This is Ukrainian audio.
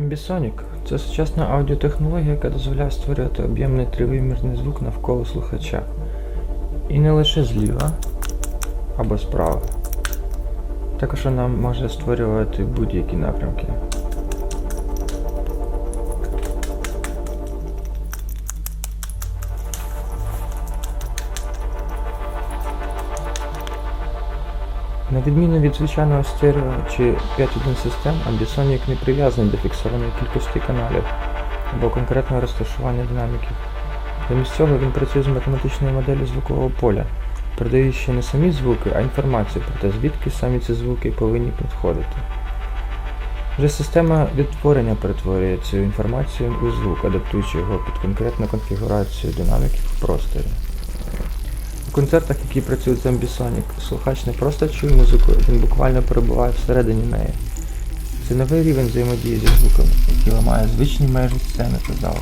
Ambisonic – це сучасна аудіотехнологія, яка дозволяє створювати об'ємний тривимірний звук навколо слухача. І не лише зліва або справа. Також вона може створювати будь-які напрямки. На відміну від звичайного стерео чи 5.1 систем, Ambisonic не прив'язаний до фіксованої кількості каналів або конкретного розташування динаміків. Замість цього він працює з математичною моделлю звукового поля, передаючи не самі звуки, а інформацію про те, звідки самі ці звуки повинні підходити. Вже система відтворення перетворює цю інформацію у звук, адаптуючи його під конкретну конфігурацію динаміків в просторі. У концертах, які працюють з Ambisonic, слухач не просто чує музику, він буквально перебуває всередині неї. Це новий рівень взаємодії зі звуком, який ламає звичні межі сцени та залу.